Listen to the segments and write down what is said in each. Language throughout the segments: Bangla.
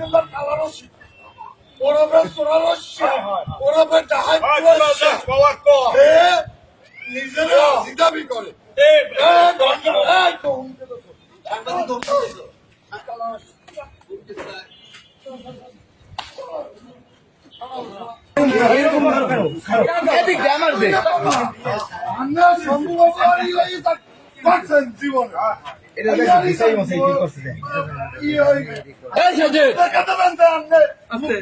নাম্বার কালারসি ওরফে সোনারসি ওরফে ডাহাই হে নিজেরা করে। এ গন্ডা এই তো হুমকে তো সাংবাদিক আমরা সম্ভব জীবন। এটা দেখো দিশাই মশাই কি করছে এই সাজে দেখাতে পারেন আপনি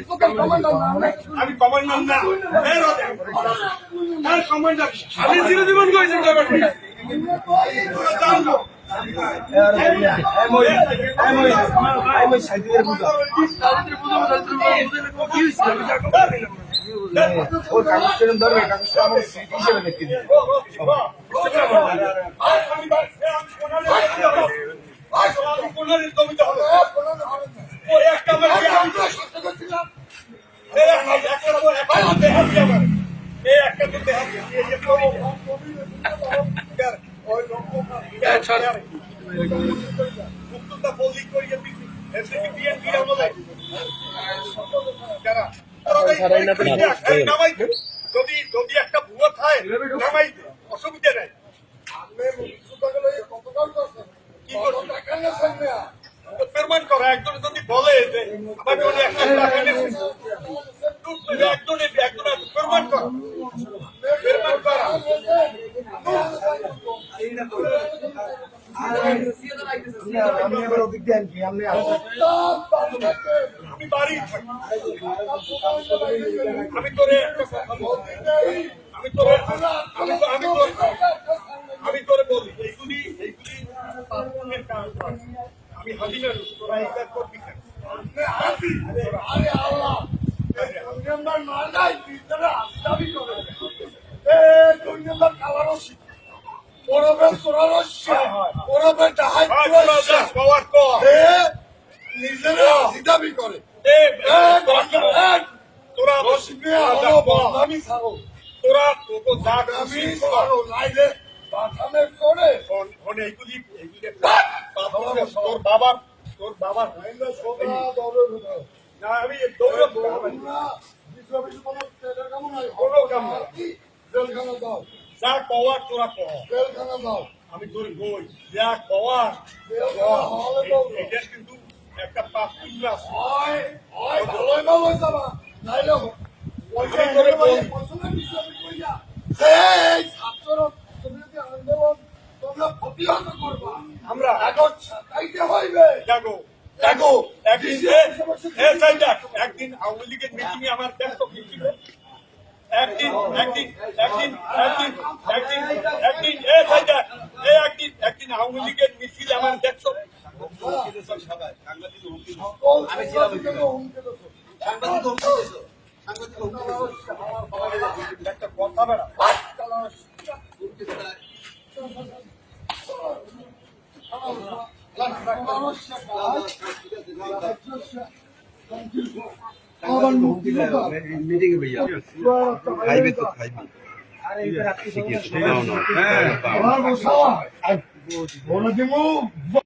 আমি কমান্ডার না এই রোদে। আর কমান্ডার আমি চিরজীবন করেছি ব্যাপারটা জানব এই মই, এই মই, এই মই সাইডের বুঝা। ওর কাগজ ধরবে, কাগজটা আমার স্মৃতি হিসেবে লিখে দিবে। ওই একটা যদি যদি একটা ভুয়া নামাই অসুবিধা নাই আপনি মুক্তিযোদ্ধা গেলে কতকাল করছেন কি করছেন? কত টাকা নেছেন না পেমেন্ট করা একজন যদি বলে যে আমাকে উনি একটা টাকা নিয়েছে একজন একজন পেমেন্ট করা। পেমেন্ট করা। আমি আসেন। আমি বাড়ি আমি তোরে আমি তোরে এই তোরা রসমিয়া হলো বদনামি ছাড়ো তোরা তোকে কর। ছাড়ো নাইলে বাথামে করে শোন, শোন, এইগুলি এইগুলি তোর বাবা তোর বাবা না আমি দৌড়ে কোনো কাম। জেলখানা দাও। যা কওয়ার তোরা কহ জেলখানা দাও। আমি তোর বই যা কওয়ার এটা কিন্তু একটা পাপ আছে। হয় হয় ভালোই ভালোই যাবা। নাইলে ছাত্র বিরোধী আন্দোলন তোমরা প্রতিহত আমরা এখন ছাতাইতে হইবে। জাগো। দেখো একদিন আওয়ামী লীগের মিটিং এ আমার দেখতো কি একদিন একদিন একদিন একদিন একদিন একদিন এ সাইডা, এ একদিন একদিন আওয়ামী লীগের মিছিল আমার দেবো একটা কথা বেড়া। খাইবে তো খাইবে শিখিয়েছে নাও নাও আমার বসাওয়া দিমু